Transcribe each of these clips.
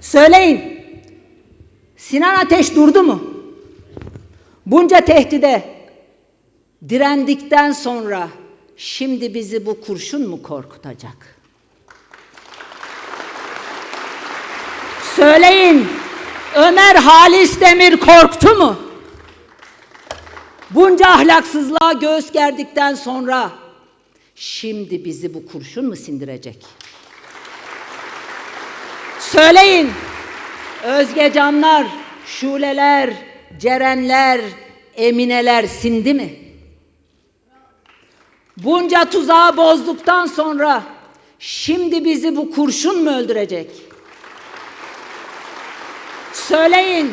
Söyleyin. Sinan Ateş durdu mu? Bunca tehdide direndikten sonra şimdi bizi bu kurşun mu korkutacak? Söyleyin. Ömer Halis Demir korktu mu? Bunca ahlaksızlığa göğüs gerdikten sonra şimdi bizi bu kurşun mu sindirecek? Söyleyin. Özge Canlar, Şuleler, Cerenler, Emineler sindi mi? Bunca tuzağı bozduktan sonra şimdi bizi bu kurşun mu öldürecek? Söyleyin.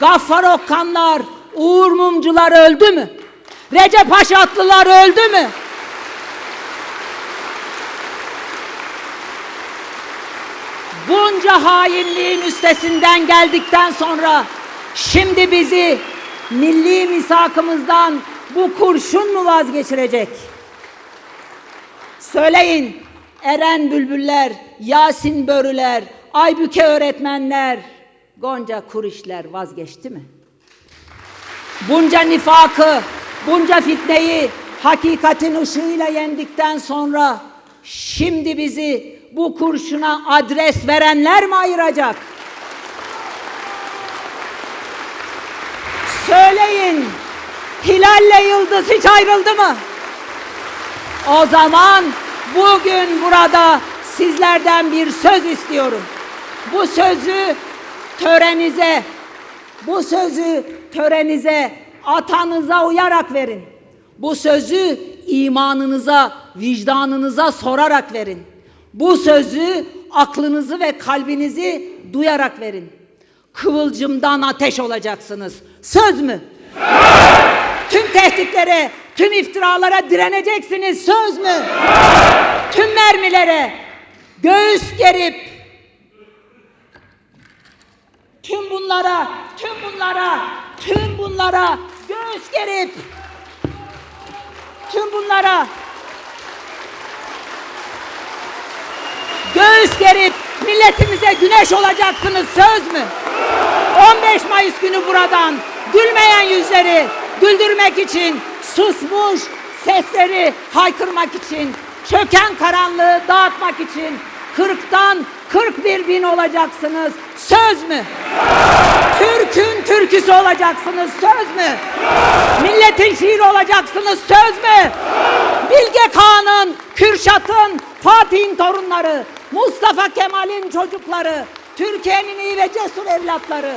Gaffar Okkanlar, Uğur Mumcular öldü mü? Recep Haşatlılar öldü mü? Bunca hainliğin üstesinden geldikten sonra şimdi bizi milli misakımızdan bu kurşun mu vazgeçirecek? Söyleyin Eren Bülbüller, Yasin Börüler, Aybüke öğretmenler, Gonca Kurişler vazgeçti mi? Bunca nifakı, bunca fitneyi hakikatin ışığıyla yendikten sonra şimdi bizi bu kurşuna adres verenler mi ayıracak? Söyleyin, hilalle yıldız hiç ayrıldı mı? O zaman bugün burada sizlerden bir söz istiyorum. Bu sözü törenize, bu sözü törenize, atanıza uyarak verin. Bu sözü imanınıza, vicdanınıza sorarak verin. Bu sözü aklınızı ve kalbinizi duyarak verin. Kıvılcımdan ateş olacaksınız. Söz mü? Tüm tehditlere, tüm iftiralara direneceksiniz. Söz mü? Tüm mermilere göğüs gerip tüm bunlara, tüm bunlara, tüm bunlara göğüs gerip tüm bunlara göğüs gerip milletimize güneş olacaksınız söz mü? 15 Mayıs günü buradan gülmeyen yüzleri güldürmek için susmuş sesleri haykırmak için çöken karanlığı dağıtmak için 40'tan 41 bin olacaksınız söz mü? Türk'ün türküsü olacaksınız söz mü? Milletin şiiri olacaksınız söz mü? Bilge Kağan'ın, Kürşat'ın, Fatih'in torunları, Mustafa Kemal'in çocukları, Türkiye'nin iyi ve cesur evlatları.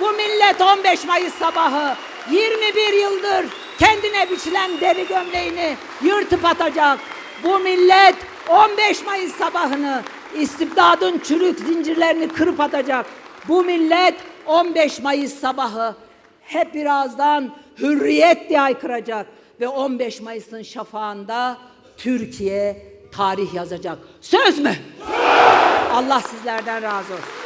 Bu millet 15 Mayıs sabahı 21 yıldır kendine biçilen deri gömleğini yırtıp atacak. Bu millet 15 Mayıs sabahını istibdadın çürük zincirlerini kırıp atacak. Bu millet 15 Mayıs sabahı hep birazdan hürriyet diye haykıracak ve 15 Mayıs'ın şafağında Türkiye tarih yazacak. Söz mü? Allah sizlerden razı olsun.